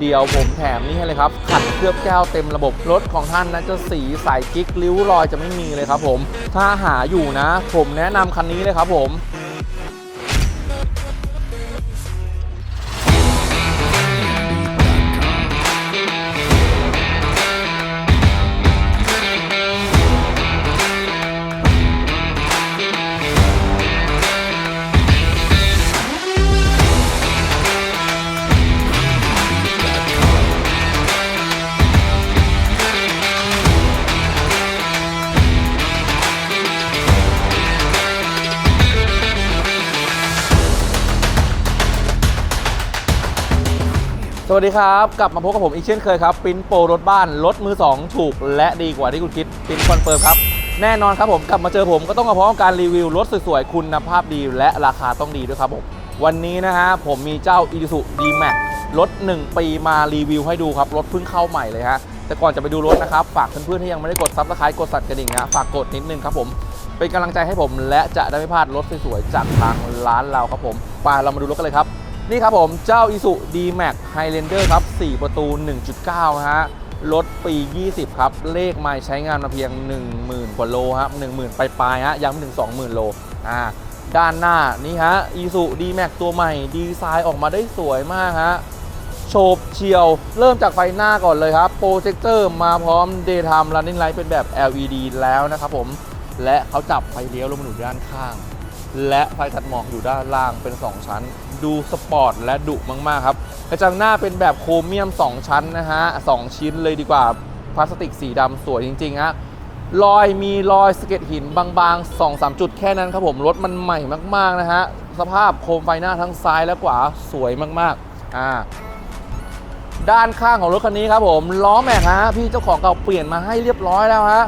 เดี๋ยวผมแถมนี่ให้เลยครับ ขัดเคลือบแก้วเต็มระบบรถของท่านนะจะสีใสกิ๊กริ้วรอยจะไม่มีเลยครับผม ถ้าหาอยู่นะ ผมแนะนำคันนี้เลยครับผม วัสดีครับ กลับมาพบกับผมอีกเช่นเคยครับปิ้นโปรรถบ้านรถมือ 2 ถูก และดีกว่าที่คุณคิดปิ้นคอนเฟิร์มครับ แน่นอนครับผมกลับมาเจอผมก็ต้องมาพร้อมกับการรีวิวรถสวยๆคุณภาพดีและราคาต้องดีด้วยครับผม วันนี้นะฮะผมมีเจ้า i s u d m a x รถ 1 ปีมารีวิวให้ดูครับ รถเพิ่งเข้าใหม่เลยฮะแต่ก่อนจะไปดูรถนะครับ ฝากเพื่อนๆที่ยังไม่ได้กดซับสไครต์กดสั่นกระดิ่งนะฝากกดนิดนึงครับผมเป็นกำลังใจให้ผม และจะได้ไม่พลาดรถสวยๆจากทางร้านเราครับผมไปเรามาดูรถกันเลยครับ นี่ครับผมเจ้า i s u D-Max Highlander ครับ 4 ประตู 1.9นะฮะ รถปี 20 ครับ เลขไมล์ใช้งานมาเพียง 10,000 กว่าโลครับ10,000ปปลายฮะ ยังไม่ถึง 20,000 โล อ่า ด้านหน้า นี่ฮะ i s u D-Max ตัวใหม่ ดีไซน์ออกมาได้สวยมากฮะ โฉบเฉียว เริ่มจากไฟหน้าก่อนเลยครับ โปรเจคเตอร์มาพร้อม Daytime Running Light เป็นแบบ LED แล้วนะครับผม และเขาจับไฟเลี้ยวลงมาอยู่ด้านข้าง และไฟตัดหมอกอยู่ด้านล่างเป็น 2 ชั้น ดูสปอร์ตและดุมาก ๆ ครับ กระจังหน้าเป็นแบบโครเมียม 2 ชั้นนะฮะ 2 ชิ้นเลยดีกว่า พลาสติกสีดำสวยจริง ๆ ฮะรอยมีรอยสะเก็ดหินบางๆ 2-3 จุดแค่นั้นครับผม รถมันใหม่มาก ๆ นะฮะ สภาพโคมไฟหน้าทั้งซ้ายและขวาสวยมากๆอ่าด้านข้างของรถคันนี้ครับผม ล้อแม็กฮะ พี่เจ้าของเก่าเปลี่ยนมาให้เรียบร้อยแล้วฮะ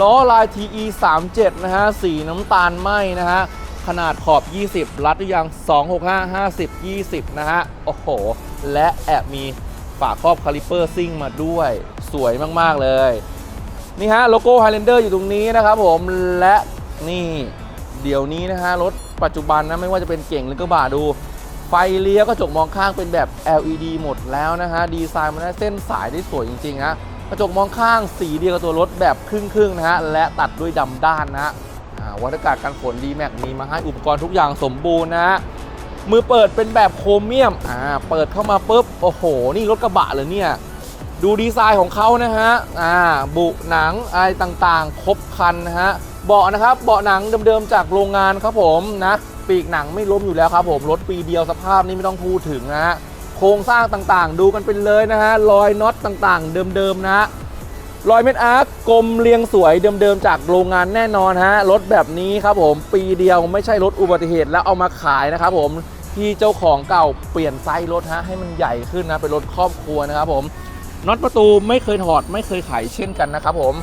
ล้อลาย TE 3 7นะฮะสีน้ำตาลไหมนะฮะ ขนาดขอบ 20 รัดหรือยัง 265 50 20 นะฮะ โอ้โห และแอบมีฝาครอบคาลิเปอร์ซิ่งมาด้วย สวยมาก ๆ เลย นี่ฮะ โลโก้ Highlander อยู่ตรงนี้นะครับผม และนี่เดี๋ยวนี้นะฮะ รถปัจจุบันนะ ไม่ว่าจะเป็นเก่งหรือกระบะดู ไฟเลี้ยวกระจกมองข้างเป็นแบบ LED หมดแล้วนะฮะ ดีไซน์มันได้เส้นสายได้สวยจริงๆฮะกระจกมองข้างสีเดียวกับตัวรถแบบครึ่งๆนะฮะ และตัดด้วยดำด้านนะฮะ วัฏกาศกันฝน D-Max มีมาให้อุปกรณ์ทุกอย่างสมบูรณ์นะฮะมือเปิดเป็นแบบโครเมียมอ่าเปิดเข้ามาปุ๊บโอ้โห นี่รถกระบะเลยเนี่ย ดูดีไซน์ของเขานะฮะอ่าบุหนังอะไรต่างๆ ครบคันนะฮะเบาะนะครับเบาะหนังเดิมๆจากโรงงานครับผมนะปีกหนังไม่ล้มอยู่แล้วครับผมรถปีเดียวสภาพนี้ไม่ต้องพูดถึงนะฮะโครงสร้างต่างๆ ดูกันเป็นเลยนะฮะรอยน็อตต่างๆ เดิมๆนะฮะ รอยเม็ดอาร์คกลมเรียงสวยเดิมๆจากโรงงานแน่นอนฮะรถแบบนี้ครับผมปีเดียวไม่ใช่รถอุบัติเหตุแล้วเอามาขายนะครับผมที่เจ้าของเก่าเปลี่ยนไซส์รถฮะให้มันใหญ่ขึ้นนะเป็นรถครอบครัวนะครับผมน็อตประตูไม่เคยถอดไม่เคยไขเช่นกันนะครับผม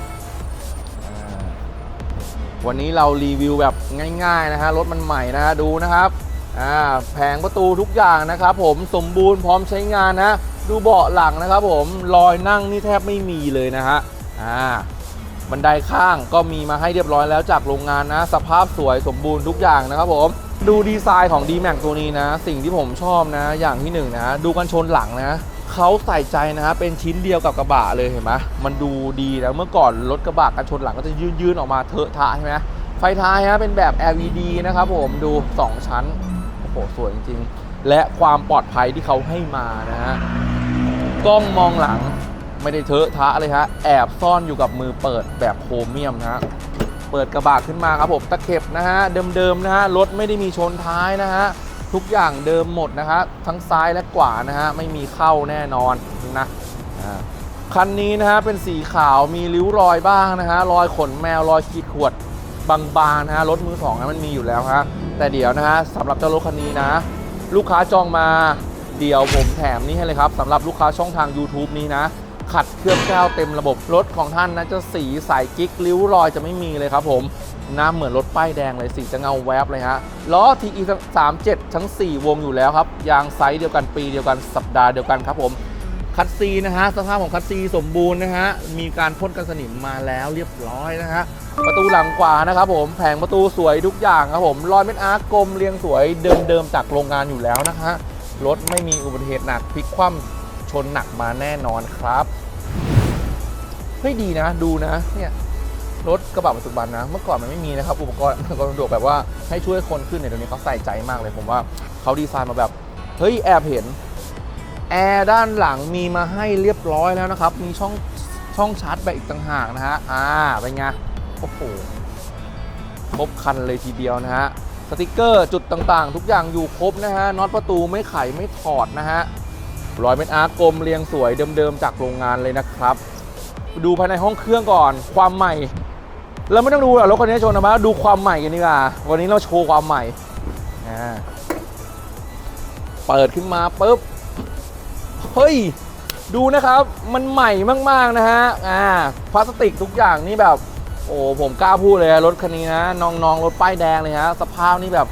วันนี้เรารีวิวแบบง่ายๆนะฮะรถมันใหม่นะฮะดูนะครับอ่าแผงประตูทุกอย่างนะครับผมสมบูรณ์พร้อมใช้งานนะ ดูเบาะหลังนะครับผมรอยนั่งนี่แทบไม่มีเลยนะฮะอ่าบันไดข้างก็มีมาให้เรียบร้อยแล้วจากโรงงานนะ สภาพสวยสมบูรณ์ทุกอย่างนะครับผมดูดีไซน์ของ D-Max ตัวนี้นะ สิ่งที่ผมชอบนะ อย่างที่หนึ่งนะ ดูกันชนหลังนะเขาใส่ใจนะฮะเป็นชิ้นเดียวกับกระบะเลยเห็นไหมมันดูดีแล้วเมื่อก่อนรถกระบะกันชนหลังก็จะยืนยืนๆออกมาเถอะทะใช่ไหมไฟท้ายฮะเป็นแบบ LED นะครับผมดู 2 ชั้นโอ้โหสวยจริงๆ และความปลอดภัยที่เขาให้มานะฮะ กล้องมองหลังไม่ได้เถอะทะเลยฮะ แอบซ่อนอยู่กับมือเปิดแบบโครเมียมนะฮะ เปิดกระบะขึ้นมาครับผมตะเข็บนะฮะ เดิมๆนะฮะ รถไม่ได้มีชนท้ายนะฮะ ทุกอย่างเดิมหมดนะฮะ ทั้งซ้ายและขวานะฮะ ไม่มีเข้าแน่นอนนะอ่าคันนี้นะฮะ เป็นสีขาวมีริ้วรอยบ้างนะฮะ รอยขนแมวรอยขีดข่วดบางๆนะฮะ รถมือสองนะมันมีอยู่แล้วฮะ แต่เดี๋ยวนะฮะสำหรับเจ้ารถคันนี้นะ ลูกค้าจองมา เดียวผมแถมนี่ให้เลยครับสำหรับลูกค้าช่องทาง YouTube นี้นะ ขัดเคลือบแก้วเต็มระบบรถของท่านนะจะสีใสกิ๊กริ้วรอยจะไม่มีเลยครับผมน้าเหมือนรถป้ายแดงเลยสีจะเงาแวบเลยฮะล้อ TE 37 ทั้ง 4 วงอยู่แล้วครับยางไซส์เดียวกันปีเดียวกันสัปดาห์เดียวกันครับผมคัดซีนะฮะสภาพของคัดซีสมบูรณ์นะฮะมีการพ่นกันสนิมมาแล้วเรียบร้อยนะฮะประตูหลังขวานะครับผมแผงประตูสวยทุกอย่างครับผมรอยเม็ดอาร์กลมเรียงสวยเดิมๆจากโรงงานอยู่แล้วนะฮะ รถไม่มีอุบัติเหตุหนักพลิกคว่ำชนหนักมาแน่นอนครับ เฮ้ยดีนะดูนะเนี่ยรถกระบะปัจจุบันนะ เมื่อก่อนมันไม่มีนะครับ อุปกรณ์อุปกรณ์สะดวกแบบว่าให้ช่วยคนขึ้นเนี่ยเดี๋ยวนี้เขาใส่ใจมากเลยผมว่าเขาดีไซน์มาแบบ เฮ้ยแอบเห็นแอร์ด้านหลังมีมาให้เรียบร้อยแล้วนะครับ มีช่องช่องชาร์จแบตอีกต่างหากนะฮะอ่าเป็นไงโอ้โหครบคันเลยทีเดียวนะฮะ สติกเกอร์จุดต่างๆ ทุกอย่างอยู่ครบนะฮะน็อตประตูไม่ไขไม่ถอดนะฮะรอยเป็นอาร์กลมเรียงสวยเดิมๆจากโรงงานเลยนะครับ ดูภายในห้องเครื่องก่อนความใหม่เราไม่ต้องดูหรอกรถคันนี้โชนะมาดูความใหม่กันดีกว่าวันนี้เราโชว์ความใหม่อ่าเปิดขึ้นมาปุ๊บเฮ้ยดูนะครับมันใหม่มากๆนะฮะอ่าพลาสติกทุกอย่างนี่แบบ โอ้ผมกล้าพูดเลยรถคันนี้นะน้องๆรถป้ายแดงเลยฮะสภาพนี่แบบ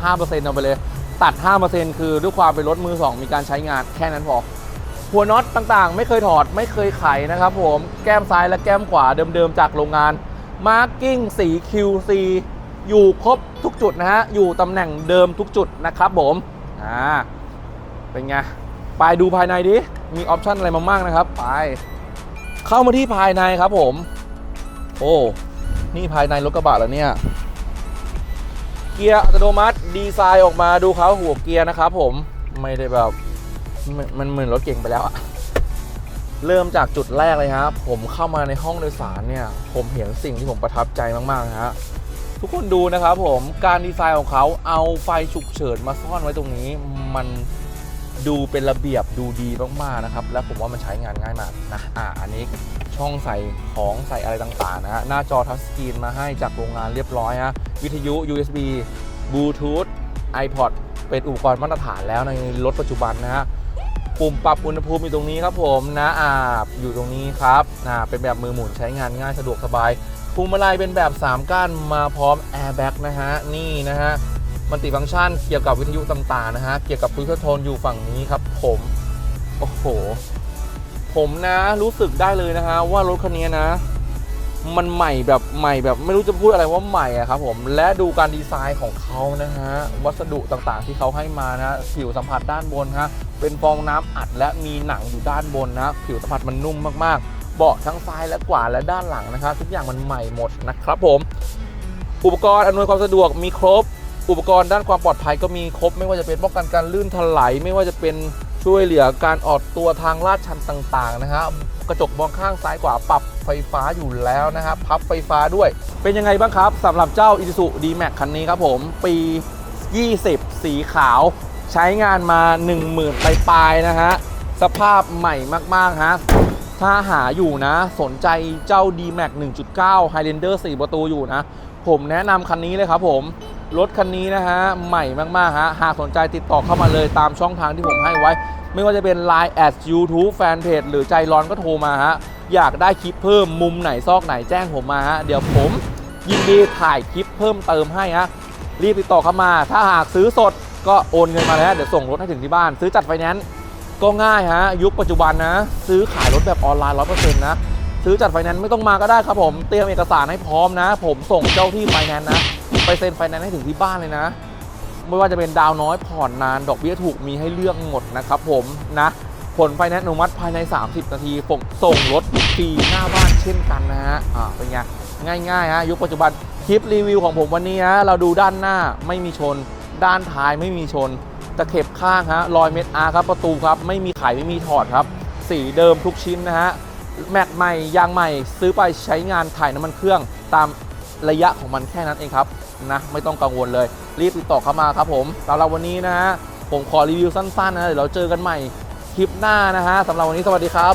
95%เอาไปเลยตัด 5%คือด้วยความเป็นรถมือ 2 มีการใช้งานแค่นั้นพอ หัวน็อตต่างๆ ไม่เคยถอดไม่เคยไขนะครับผมแก้มซ้ายและแก้มขวาเดิมๆ จากโรงงานมาร์กิ้งสี QC อยู่ครบทุกจุดนะฮะ อยู่ตำแหน่งเดิมทุกจุดนะครับผม อ่า เป็นไง ไปดูภายในดิ มีออปชันอะไรมาบ้างนะครับ ไป เข้ามาที่ภายในครับผม โอ้ นี่ภายในรถกระบะแล้วเนี่ย เกียร์อัตโนมัติดีไซน์ออกมาดูเขาหัวเกียร์นะครับผมไม่ได้แบบมันมันเหมือนรถเก่งไปแล้วอะเริ่มจากจุดแรกเลยครับผมเข้ามาในห้องโดยสารเนี่ย ผมเห็นสิ่งที่ผมประทับใจมากๆฮะ ทุกคนดูนะครับผม การดีไซน์ของเขาเอาไฟฉุกเฉินมาซ่อนไว้ตรงนี้ มันดูเป็นระเบียบดูดีมากๆนะครับ และผมว่ามันใช้งานง่ายมากนะ อ่า อันนี้ ช่องใส่ของใส่อะไรต่างๆนะฮะหน้าจอทัชสกรีนมาให้จากโรงงานเรียบร้อยฮะวิทยุ USB บลูทูธ iPod เป็นอุปกรณ์มาตรฐานแล้วในรถปัจจุบันนะฮะปุ่มปรับอุณหภูมิอยู่ตรงนี้ครับผมนะอาบอยู่ตรงนี้ครับนะเป็นแบบมือหมุนใช้งานง่ายสะดวกสบายพวงมาลัยเป็นแบบ 3 ก้านมาพร้อมแอร์แบ็กนะฮะนี่นะฮะมันติฟังก์ชันเกี่ยวกับวิทยุต่างๆนะฮะเกี่ยวกับพุทธโทนอยู่ฝั่งนี้ครับผม โอ้โห ผมนะรู้สึกได้เลยนะฮะว่ารถคันนี้นะ มันใหม่แบบใหม่แบบไม่รู้จะพูดอะไรว่าใหม่อะครับผมและดูการดีไซน์ของเขานะฮะวัสดุต่างๆ ที่เขาให้มานะผิวสัมผัสด้านบนฮะเป็นฟองน้ำอัดและมีหนังอยู่ด้านบนนะผิวสัมผัสมันนุ่มมากๆ เบาะทั้งซ้ายและขวาและด้านหลังนะครับทุกอย่างมันใหม่หมดนะครับผม อุปกรณ์อำนวยความสะดวกมีครบ อุปกรณ์ด้านความปลอดภัยก็มีครบ ไม่ว่าจะเป็นป้องกันการลื่นถลายไม่ว่าจะเป็น ช่วยเหลือการออกตัวทางลาดชันต่างๆนะฮะกระจกมองข้างซ้ายขวาปรับไฟฟ้าอยู่แล้วนะครับพับไฟฟ้าด้วย เป็นยังไงบ้างครับสำหรับเจ้า Isuzu D-Max คันนี้ครับผมปี 20 สีขาว ใช้งานมา 10,000ปลายๆนะฮะสภาพใหม่มากๆฮะถ้าหาอยู่นะ สนใจเจ้า D-Max 1.9 Highlander 4 ประตูอยู่นะ ผมแนะนำคันนี้เลยครับผม รถคันนี้นะฮะใหม่มาก ๆ ฮะ หากสนใจติดต่อเข้ามาเลยตามช่องทางที่ผมให้ไว้ ไม่ว่าจะเป็น Line at YouTube Fanpage หรือใจร้อนก็โทรมาฮะ อยากได้คลิปเพิ่มมุมไหนซอกไหนแจ้งผมมาฮะ เดี๋ยวผมยินดีถ่ายคลิปเพิ่มเติมให้ฮะ รีบติดต่อเข้ามา ถ้าหากซื้อสดก็โอนเงินมาแล้วเดี๋ยวส่งรถให้ถึงที่บ้าน ซื้อจัดไฟแนนซ์ก็ง่ายฮะ ยุคปัจจุบันนะ ซื้อขายรถแบบออนไลน์100%นะ ซื้อจัดไฟแนนซ์ไม่ต้องมาก็ได้ครับผม เตรียมเอกสารให้พร้อมนะ ผมส่งเจ้าที่ไฟแนนซ์นะ ไปเซ็นไฟแนนซ์ให้ถึงที่บ้านเลยนะ ไม่ว่าจะเป็นดาวน้อยผ่อนนาน ดอกเบี้ยถูกมีให้เลือกหมดนะครับผมนะผลไฟแนนซ์อนุมัติภายใน 30 นาทีผมส่งรถฟรีหน้าบ้านเช่นกันนะฮะ อ่า เป็นไง ง่ายๆฮะ ยุคปัจจุบัน คลิปรีวิวของผมวันนี้ฮะ เราดูด้านหน้าไม่มีชน ด้านท้ายไม่มีชน ตะเข็บข้างฮะ รอยเม็ดอาร์ครับ ประตูครับ ไม่มีไขไม่มีถอดครับ สีเดิมทุกชิ้นนะฮะ แม็กใหม่ยางใหม่ซื้อไปใช้งานถ่ายน้ำมันเครื่องตามระยะของมันแค่นั้นเองครับนะไม่ต้องกังวลเลย รีบติดต่อเข้ามาครับผมสำหรับวันนี้นะฮะผมขอรีวิวสั้นๆนะเดี๋ยวเราเจอกันใหม่คลิปหน้านะฮะสำหรับวันนี้สวัสดีครับ